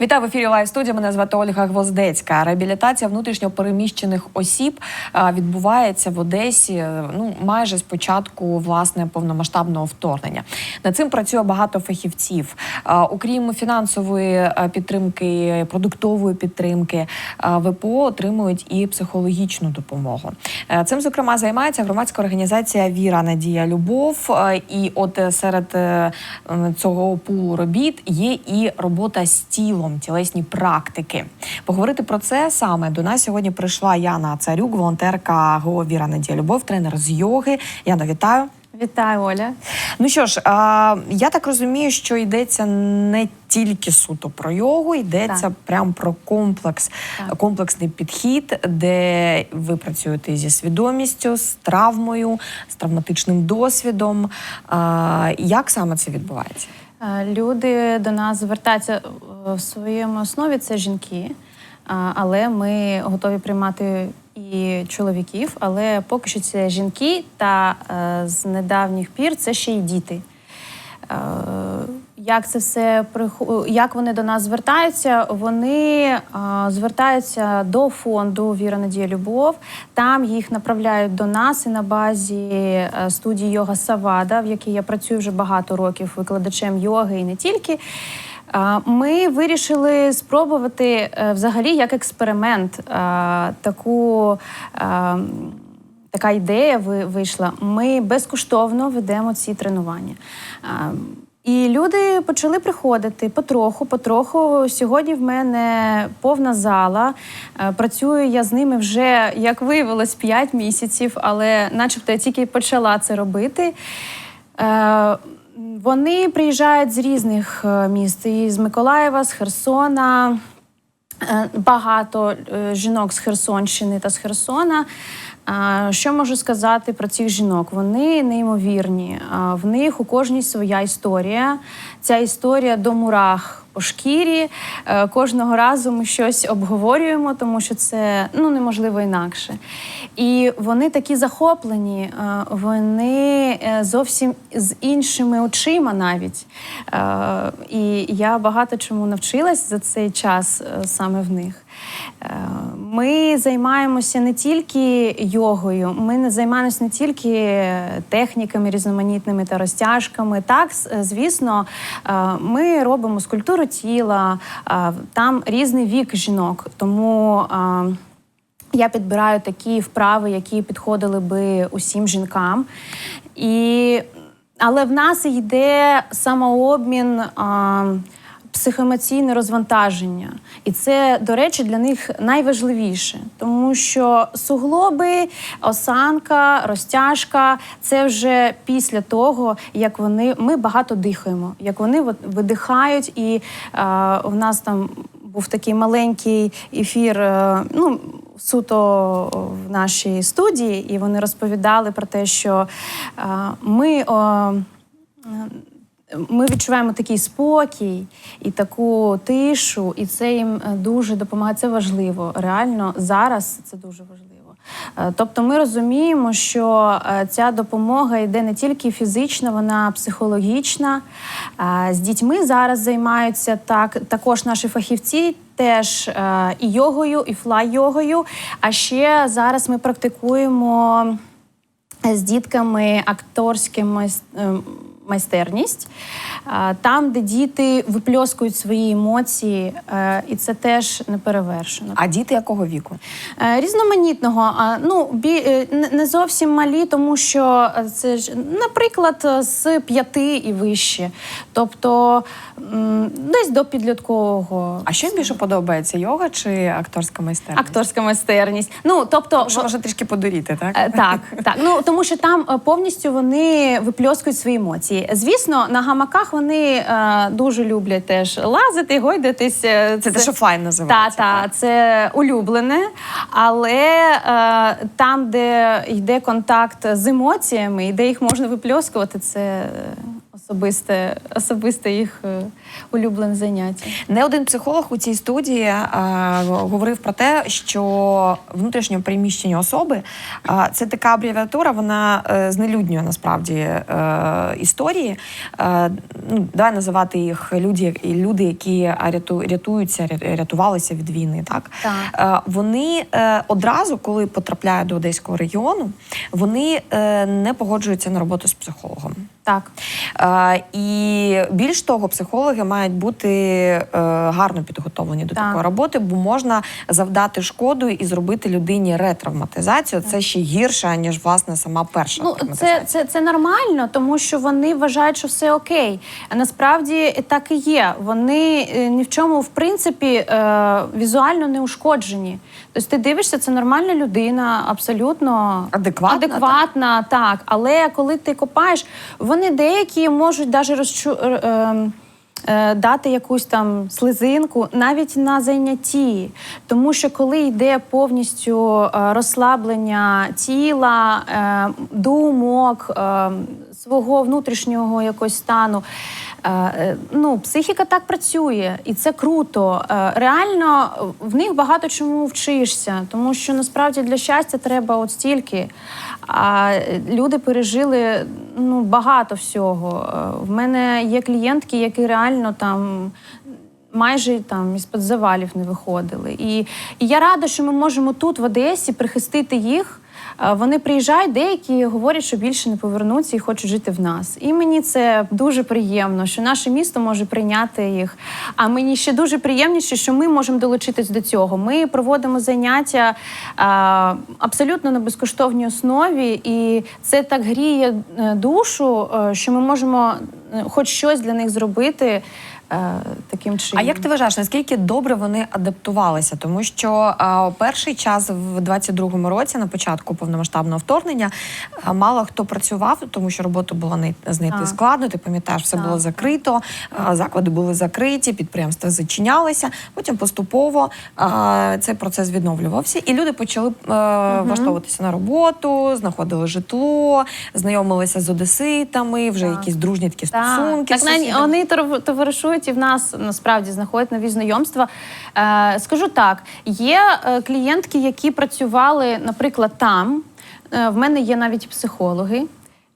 Вітаю в ефірі Лайв студія. Мене звати Ольга Гвоздецька. Реабілітація внутрішньо переміщених осіб відбувається в Одесі. е, Ну майже з початку власне повномасштабного вторгнення. Над цим працює багато фахівців. Окрім фінансової е, підтримки, продуктової підтримки, е, ВПО отримують і психологічну допомогу. Цим зокрема займається громадська організація Віра, Надія, Любов. І от серед цього пулу робіт є і робота з тілом, тілесні практики. Поговорити про це саме до нас сьогодні прийшла Яна Царюк, волонтерка ГО Віра Надія Любов, тренер з йоги. Яно, вітаю. Вітаю, Оля. Ну що ж, а, я так розумію, що йдеться не тільки суто про йогу, йдеться Так. прям про комплекс, Так. комплексний підхід, де ви працюєте зі свідомістю, з травмою, з травматичним досвідом. А, як саме це відбувається? Е, Люди до нас звертаються е, в своєму основі це жінки, але ми готові приймати і чоловіків. Але поки що це жінки, та е, з недавніх пір це ще й діти. Як це все як вони до нас звертаються? Вони е, звертаються до фонду Віра Надія Любов. Там їх направляють до нас і на базі е, студії Йога Савада, в якій я працюю вже багато років викладачем йоги і не тільки. Ми вирішили спробувати е, взагалі як експеримент е, таку. Така ідея ви- вийшла. Ми безкоштовно ведемо ці тренування. І люди почали приходити потроху, потроху. Сьогодні в мене повна зала. Е, Працюю я з ними вже, як виявилось, 5 місяців, але начебто я тільки почала це робити. Е, Вони приїжджають з різних е, міст, і з Миколаєва, з Херсона. Багато жінок з Херсонщини та з Херсона. Що можу сказати про цих жінок? Вони неймовірні. В них у кожній своя історія. Ця історія до мурах по шкірі. Е, Кожного разу ми щось обговорюємо, тому що це ну неможливо інакше. І вони такі захоплені, е, вони е, зовсім з іншими очима навіть. І я багато чому навчилась за цей час саме в них. Е, Ми займаємося не тільки йогою, ми займаємося не тільки техніками різноманітними та розтяжками. Так, звісно, е, ми робимо скульптуру тіла, е, там різний вік жінок. Тому я підбираю такі вправи, які підходили би усім жінкам. І, але в нас йде самообмін. Психоемоційне розвантаження, і це, до речі, для них найважливіше, тому що суглоби, осанка, розтяжка це вже після того, як вони ми багато дихаємо, як вони видихають, і е, в нас там був такий маленький ефір. е, ну, суто в нашій студії, і вони розповідали про те, що е, ми. Ми відчуваємо такий спокій і таку тишу, і це їм е, дуже допомагає. Це важливо. Реально зараз це дуже важливо. Е, Тобто, ми розуміємо, що е, ця допомога йде не тільки фізична, вона психологічна. З дітьми зараз займаються так, також наші фахівці. Теж і йогою, і флай-йогою. А ще зараз ми практикуємо з дітками акторське майс- е, майстерність, там, де діти випльоскують свої емоції, е, і це теж не перевершено. А діти якого віку? Е, Різноманітного, ну е, не- зовсім малі, тому що це ж, наприклад, з п'яти і вище, тобто десь до підліткового. А що їм більше подобається йога чи акторська майстерність? Акторська майстерність. Ну тобто, Що може трішки подуріти, так? Так, так. Ну тому що там повністю вони випльоскують свої емоції. Звісно, на гамаках вони е, дуже люблять теж лазити, гойдатись. Це, Це те, що флайн Та, називається. та, це улюблене, але е, там, де йде контакт з емоціями, і де їх можна випльоскувати, це е, особисте, особисте їх е, улюблене заняття. Не один психолог у цій студії е, говорив про те, що внутрішньо переміщені особи е, це така абревіатура, вона е, знелюднює насправді е, історії. Е, ну, давай називати їх люди, люди які ряту, рятуються, рятувалися від війни. Так, Так. Е, вони е, одразу, коли потрапляють до одеського регіону, вони е, не погоджуються на роботу з психологом. Так. Е, і більш того, психологи мають бути е, гарно підготовлені до Так. такої роботи, бо можна завдати шкоду і зробити людині ретравматизацію. Це ще гірше, ніж власне сама перша Ну, це, це, це нормально, тому що вони вважають, що все окей. А насправді так і є. Вони е, ні в чому, в принципі, е, візуально не ушкоджені. Тобто ти дивишся, це нормальна людина, абсолютно Адекватна, адекватна так. Але коли ти копаєш, вони деякі можуть навіть розчу. е, е, Дати якусь там слизинку навіть на зайнятті, тому що коли йде повністю е, розслаблення тіла, е, думок, е, свого внутрішнього якогось стану, е, е, ну психіка так працює, і це круто. Е, Реально в них багато чому вчишся, тому що насправді для щастя треба от стільки. А люди пережили ну, багато всього. В мене є клієнтки, які реально там. Майже там із-під завалів не виходили. І, і я рада, що ми можемо тут, в Одесі, прихистити їх. Вони приїжджають, деякі говорять, що більше не повернуться і хочуть жити в нас. І мені це дуже приємно, що наше місто може прийняти їх. А мені ще дуже приємніше, що ми можемо долучитись до цього. Ми проводимо заняття абсолютно на безкоштовній основі, і це так гріє е, душу, е, що ми можемо хоч щось для них зробити. е, Таким чином. А як ти вважаєш, наскільки добре вони адаптувалися? Тому що а, перший час в 22-му році, на початку повномасштабного вторгнення, а, мало хто працював, тому що роботу було не знайти складно. Ти пам'ятаєш, все Так. було закрито, а, заклади були закриті, підприємства зачинялися. Потім поступово а, цей процес відновлювався, і люди почали е, влаштовуватися на роботу, знаходили житло, знайомилися з одеситами, вже Так. якісь дружні такі Так, сумки. так навіть, вони товаришують і в нас насправді знаходять нові знайомства. Е, скажу так: є е, клієнтки, які працювали, наприклад, там. Е, в мене є навіть психологи.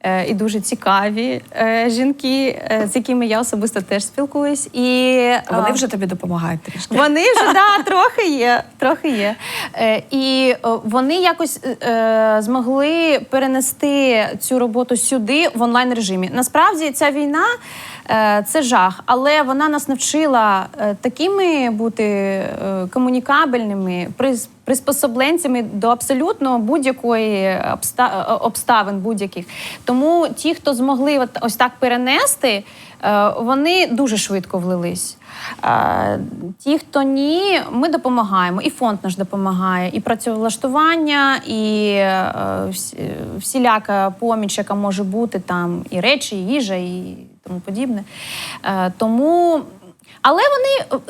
Е, І дуже цікаві е, жінки, е, з якими я особисто теж спілкуюсь. І Вони вже тобі допомагають трішки. вони вже да, трохи є. Трохи є. І вони якось змогли перенести цю роботу сюди в онлайн режимі. Насправді ця війна це жах, але вона нас навчила такими бути комунікабельними, приспособленцями до абсолютно будь-якої обста- обставин будь-яких. Тому ті, хто змогли ось так перенести, е, вони дуже швидко влились. Е, Ті, хто ні, ми допомагаємо. І фонд наш допомагає, і працевлаштування, і е, всіляка поміч, яка може бути там, і речі, і їжа, і тому подібне. Тому, але вони.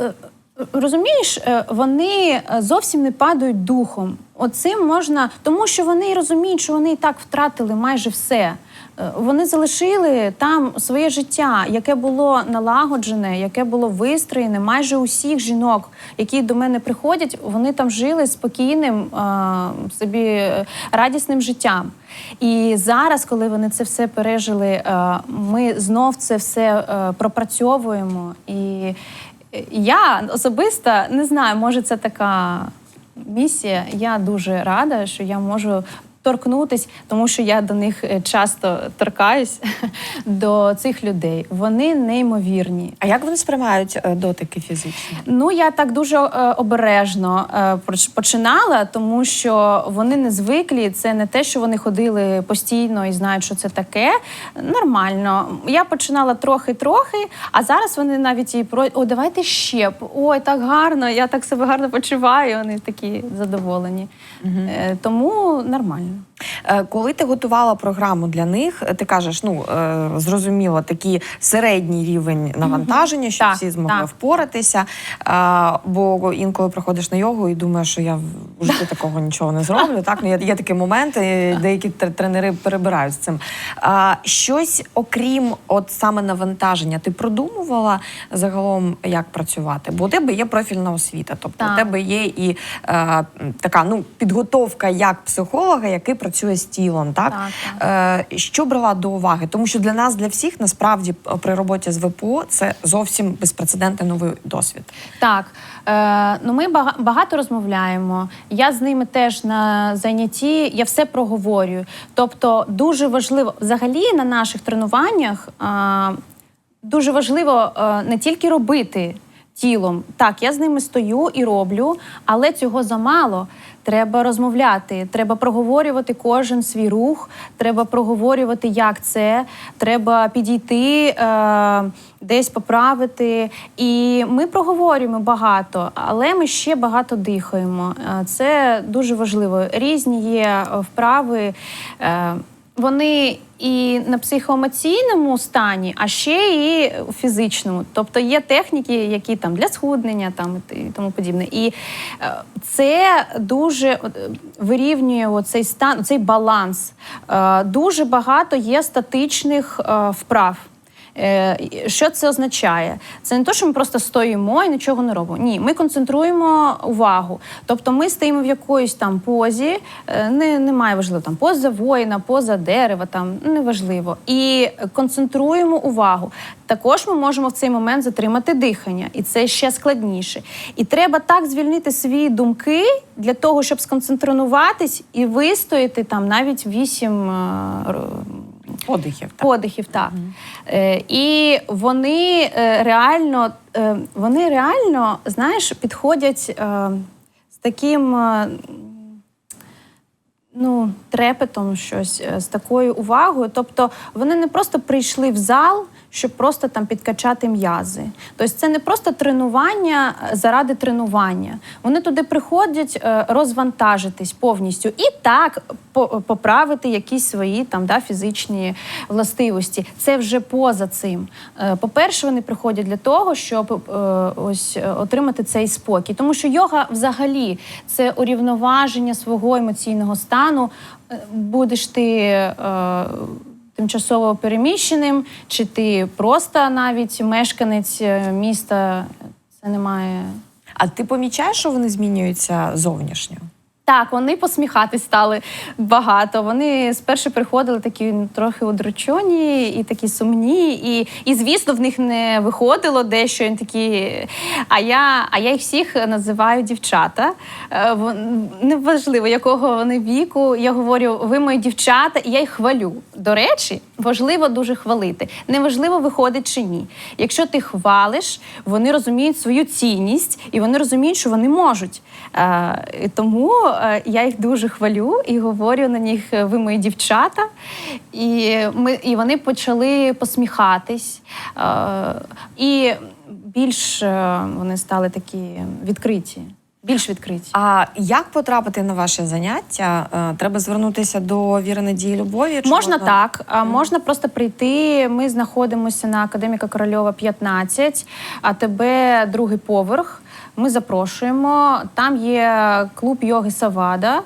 Розумієш, е, вони е, зовсім не падають духом. Оцим можна, тому що вони розуміють, що вони і так втратили майже все. Е, Вони залишили там своє життя, яке було налагоджене, яке було вистроєне. Майже усіх жінок, які до мене приходять, вони там жили спокійним собі радісним життям. І зараз, коли вони це все пережили, ми знов це все пропрацьовуємо. І я особисто не знаю, може це така місія. Я дуже рада, що я можу торкнутись, тому що я до них е, часто торкаюсь до цих людей. Вони неймовірні. А як вони сприймають е, дотики фізичні? Ну, я так дуже е, обережно починала, тому що вони не звиклі. Це не те, що вони ходили постійно і знають, що це таке. Нормально. Я починала трохи-трохи, а зараз вони навіть і про о, давайте ще. Ой, так гарно, я так себе гарно почуваю. Вони такі задоволені. Е, тому нормально. Е, Коли ти готувала програму для них, е, ти кажеш, ну е, зрозуміло, такий середній рівень навантаження, щоб Так, всі змогли так. впоратися. Бо інколи приходиш на йогу і думаєш, що я в житті такого нічого не зроблю. Так ну є, є такі моменти, деякі тренери перебирають з цим. Щось окрім от саме навантаження, ти продумувала загалом, як працювати? Бо у тебе є профільна освіта, тобто у тебе є і така ну підготовка як психолога, який працює з тілом. Так, Так, Е, що брала до уваги? Тому що для нас, для всіх, насправді, при роботі з ВПО це зовсім безпрецедентний новий досвід. Так, е, ну ми багато розмовляємо. Я з ними теж на занятті, я все проговорюю. Тобто, дуже важливо взагалі на наших тренуваннях е, дуже важливо е, не тільки робити тілом. Так, я з ними стою і роблю, але цього замало. Треба розмовляти, треба проговорювати кожен свій рух, треба проговорювати, як це, треба підійти, е, десь поправити. І ми проговорюємо багато, але ми ще багато дихаємо. Е, Це дуже важливо. Різні є е, вправи. е, Вони і на психоемоційному стані, а ще і у фізичному. Тобто є техніки, які там для схуднення там і тому подібне. І е, це дуже е, вирівнює цей стан, цей баланс. Е, Дуже багато є статичних вправ. Е, Що це означає? Це не те, що ми просто стоїмо і нічого не робимо. Ні, ми концентруємо увагу. Тобто ми стоїмо в якоїсь там позі, е, не, немає важливо там поза воїна, поза дерева, там ну, неважливо. І концентруємо увагу. Також ми можемо в цей момент затримати дихання, і це ще складніше. І треба так звільнити свої думки для того, щоб сконцентруватись і вистояти там навіть вісім. Подихів. Так. подихів, так. Е, і вони е, реально, е, вони реально, знаєш, підходять е, з таким. е, Ну, трепетом щось е, з такою увагою. Тобто вони не просто прийшли в зал, щоб просто там підкачати м'язи. Тобто це не просто тренування е, заради тренування. Вони туди приходять е, розвантажитись повністю і так поправити якісь свої там да, фізичні властивості. Це вже поза цим. Е, По-перше, вони приходять для того, щоб е, ось е, отримати цей спокій. Тому що йога взагалі це урівноваження свого емоційного стану. Е, Будеш ти. е, Тимчасово переміщеним, чи ти просто навіть мешканець е, міста, це немає А ти помічаєш, що вони змінюються зовнішньо? Так, вони посміхатись стали багато. Вони спершу приходили такі трохи одручені і такі сумні. І, і звісно, в них не виходило дещо. Вони такі. А я, а я їх всіх називаю дівчата. Е, Неважливо, якого вони віку. Я говорю, ви мої дівчата, і я їх хвалю. До речі, важливо дуже хвалити. Неважливо, виходить чи ні. Якщо ти хвалиш, вони розуміють свою цінність і вони розуміють, що вони можуть. Е, тому е, я їх дуже хвалю і говорю на них, е, ви мої дівчата. І, ми, і вони почали посміхатись. Е, і більш е, вони стали такі відкриті. Більш відкриті. А як потрапити на ваше заняття? Е, Треба звернутися до віри надії любові? Чи Можна так, а можна просто прийти. Ми знаходимося на академіка Корольова 15, а тебе другий поверх. Ми запрошуємо. Там є клуб йоги Савада.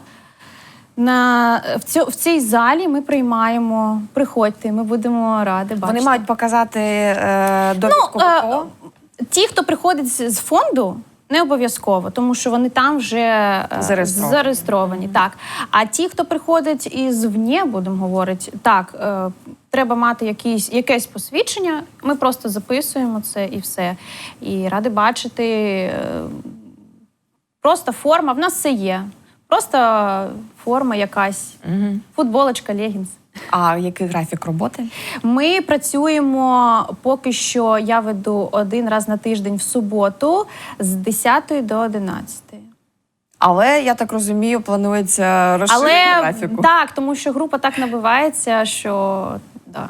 На, в, цю, в цій залі ми приймаємо. Приходьте, ми будемо раді бачити. Вони мають показати е, довідку е, Ті, хто приходить з фонду, не обов'язково, тому що вони там вже е, Зареєстровані. зареєстровані. Так. А ті, хто приходить із вні, будемо говорити, так, е, треба мати якісь, якесь посвідчення. Ми просто записуємо це і все. І ради бачити. е, Просто форма, в нас все є. Просто форма якась, Мгм. футболочка, легінс. А який графік роботи? Ми працюємо поки що. Я веду один раз на тиждень в суботу з 10 до 11. Але я так розумію, планується розширення Але графіку. так, тому що група так набивається, що Да.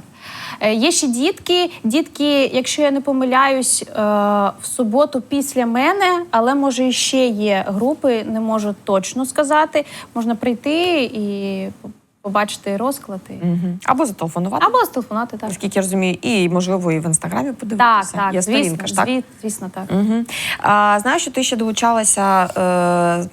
Е, Є ще дітки. Дітки, якщо я не помиляюсь, е, в суботу після мене, але може ще є групи, не можу точно сказати. Можна прийти і побачити розклади. Мгм. Або зателефонувати. Або зателефонувати так. Наскільки я розумію, і можливо і в інстаграмі подивитися. так, Є звісно, сторінка ж, так? зві- звісно, так. Угу. А, знаю, що ти ще долучалася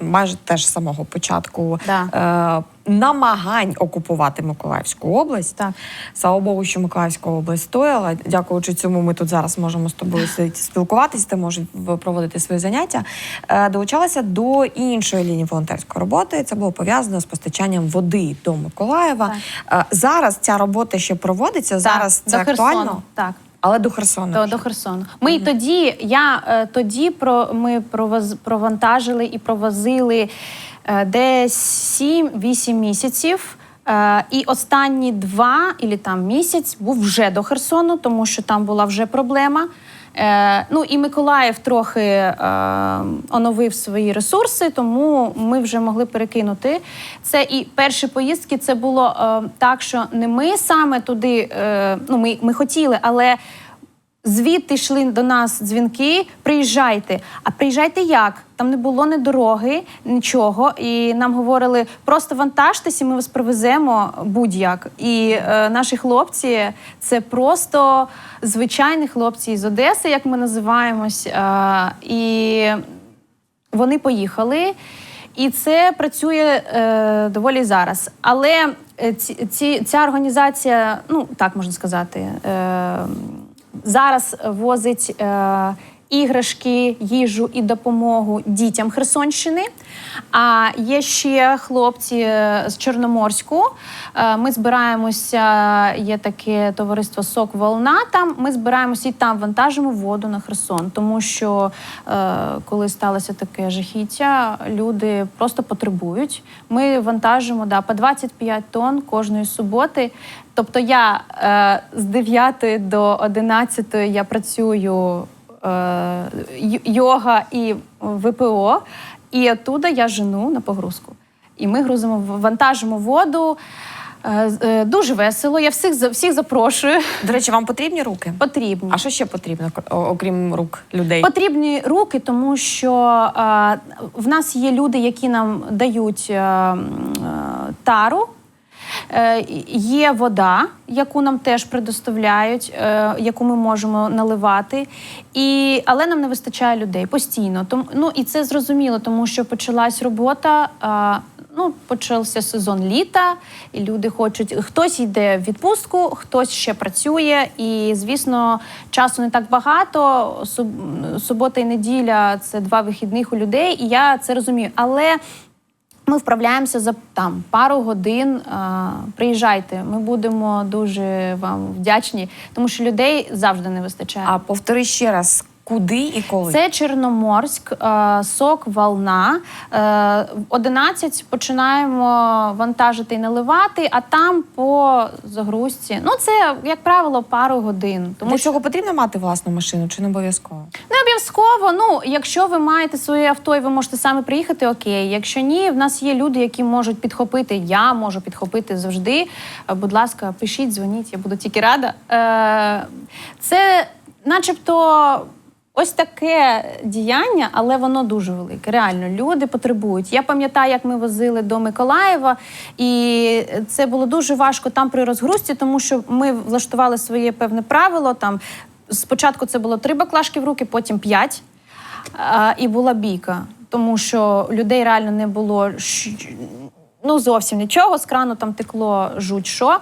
е, майже теж з самого початку Да. е, намагань окупувати Миколаївську область. Так. Слава Богу, що Миколаївська область стояла. Дякуючи цьому, ми тут зараз можемо з тобою сидіти, спілкуватися, ти можеш проводити свої заняття. Е, долучалася до іншої лінії волонтерської роботи. Це було пов'язано з постачанням води до Миколаєва. Е, зараз ця робота ще проводиться. Зараз це до Херсону. актуально. Так. Але до Херсону. До, до Херсону. Ми й тоді, я е, тоді про ми провоз, провантажили і провозили десь 7-8 місяців. Е, і останні два і там місяць був вже до Херсону, тому що там була вже проблема. Е, ну і Миколаїв трохи е, оновив свої ресурси, тому ми вже могли перекинути це. І перші поїздки це було е, так, що не ми саме туди, е, ну ми, ми хотіли, але звідти йшли до нас дзвінки. Приїжджайте. А приїжджайте як? Там не було ні дороги, нічого. І нам говорили, просто вантажтеся, ми вас привеземо будь-як. І е, наші хлопці це просто звичайні хлопці із Одеси, як ми називаємось. Е, і вони поїхали. І це працює е, доволі зараз. Але е, ці, ці, ця організація, ну так можна сказати, е, зараз возить е, іграшки, їжу і допомогу дітям Херсонщини. А є ще хлопці е, з Чорноморську. Е, Ми збираємося, є таке товариство Сок Волна. Там ми збираємося і там вантажимо воду на Херсон, тому що е, коли сталося таке жахіття, люди просто потребують. Ми вантажимо да, по 25 тонн кожної суботи. Тобто я е, з 9 до 11 я працюю йога і ВПО, і оттуда я жену на погрузку. І ми грузимо, вантажимо воду. Е, е, Дуже весело. Я всіх всіх запрошую. До речі, вам потрібні руки? Потрібні. А що ще потрібно, окрім рук людей? Потрібні руки, тому що е, в нас є люди, які нам дають е, е, тару. Е, Є вода, яку нам теж предоставляють, е, яку ми можемо наливати, і, але нам не вистачає людей постійно. Тому, ну, і це зрозуміло, тому що почалась робота. Ну, почався сезон літа, і люди хочуть. Хтось йде в відпустку, хтось ще працює. І, звісно, часу не так багато. Суб- Субота і неділя це два вихідних у людей, і я це розумію. Але ми вправляємося за там пару годин. А, приїжджайте, ми будемо дуже вам вдячні, тому що людей завжди не вистачає. А повтори ще раз, куди і коли? Це Чорноморськ, е, сок Волна. Е, В 11 починаємо вантажити і наливати, а там по загрузці. Ну, це, як правило, пару годин. Тому Для що цього потрібно мати власну машину чи не обов'язково? не обов'язково. Ну, якщо ви маєте своє авто і ви можете самі приїхати, окей. Якщо ні, в нас є люди, які можуть підхопити. Я можу підхопити завжди. Е, Будь ласка, пишіть, дзвоніть, я буду тільки рада. Це, начебто. Ось таке діяння, але воно дуже велике. Реально, люди потребують. Я пам'ятаю, як ми возили до Миколаєва, і це було дуже важко там при розгрузці, тому що ми влаштували своє певне правило. Там спочатку це було три баклажки в руки, потім п'ять. І була бійка, тому що людей реально не було ну, зовсім нічого. З крану там текло жуть що.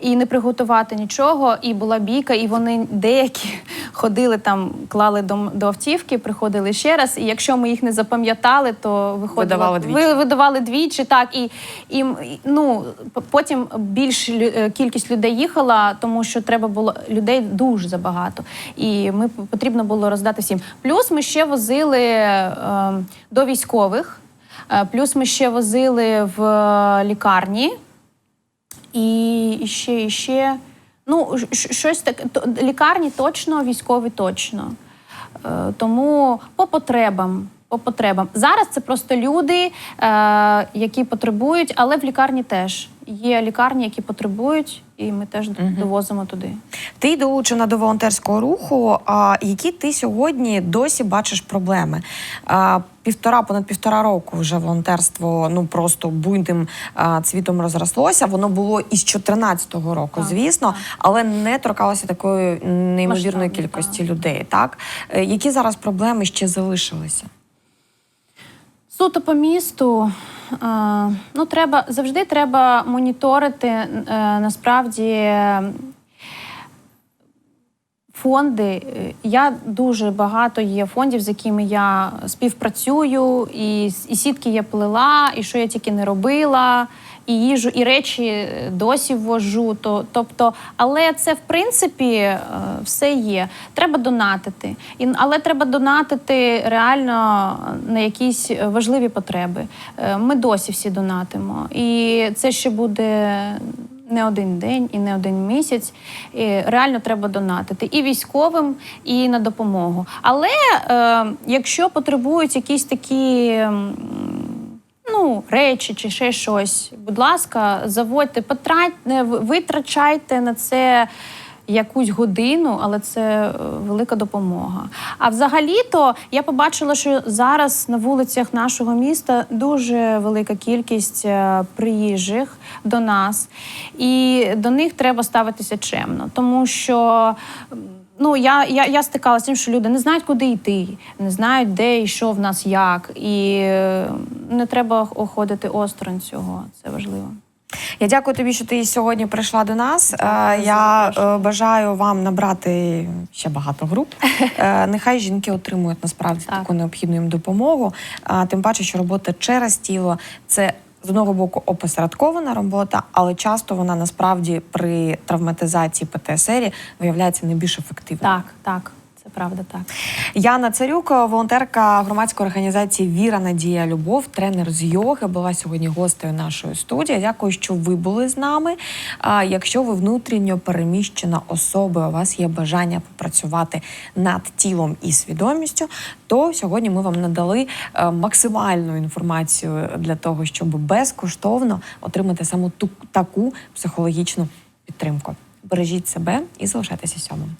І не приготувати нічого, і була бійка, і вони деякі ходили там, клали до, до автівки, приходили ще раз. І якщо ми їх не запам'ятали, то виходило, Видавали двічі. ви видавали двічі, так і, і ну потім більш е, кількість людей їхала, тому що треба було людей дуже забагато, і ми потрібно було роздати всім. Плюс ми ще возили е, до військових, е, плюс ми ще возили в е, лікарні. І ще, і ще. Ну, щось таке. Лікарні точно, військові точно. Е, тому по потребам. По потребам. Зараз це просто люди, е, які потребують, але в лікарні теж. є лікарні, які потребують, і ми теж довозимо туди. Ти долучена до волонтерського руху. А які ти сьогодні досі бачиш проблеми? А, півтора, понад півтора року вже волонтерство ну просто буйним а, цвітом розрослося. Воно було із 14-го року, Так, звісно, так. але не торкалося такої неймовірної Масштабно, кількості людей. Так Е, які зараз проблеми ще залишилися? Суто по місту. е, Ну, треба завжди треба моніторити е, насправді фонди. Я дуже багато є фондів, з якими я співпрацюю, і, і сітки я плела, і що я тільки не робила. І їжу, і речі е, досі ввожу. То, тобто, але це в принципі е, все є. Треба донатити. І, але треба донатити реально на якісь важливі потреби. Е, Ми досі всі донатимо. І це ще буде не один день і не один місяць. І реально треба донатити і військовим, і на допомогу. Але е, якщо потребують якісь такі. Ну, речі чи ще щось. Будь ласка, заводьте, потрать, витрачайте на це якусь годину, але це е, велика допомога. А взагалі-то я побачила, що зараз на вулицях нашого міста дуже велика кількість е, приїжджих до нас, і до них треба ставитися чемно, тому що. Ну, я, я, я стикалася з тим, що люди не знають, куди йти, не знають, де і що в нас як. І е, не треба оходити осторонь цього. Це важливо. Я дякую тобі, що ти сьогодні прийшла до нас. Е, Я е, бажаю вам набрати ще багато груп. Е, Нехай жінки отримують насправді Так. таку необхідну їм допомогу. Тим паче, що робота через тіло це. З одного боку опосередкована робота, але часто вона насправді при травматизації ПТСР виявляється найбільш ефективною. Так, так, правда так. Яна Царюк, волонтерка громадської організації Віра, Надія, Любов, тренер з йоги, була сьогодні гостею нашої студії. Дякую, що ви були з нами. А якщо ви внутрішньо переміщена особа, у вас є бажання попрацювати над тілом і свідомістю, то сьогодні ми вам надали е, максимальну інформацію для того, щоб безкоштовно отримати саме ту таку психологічну підтримку. Бережіть себе і залишайтеся сьомим.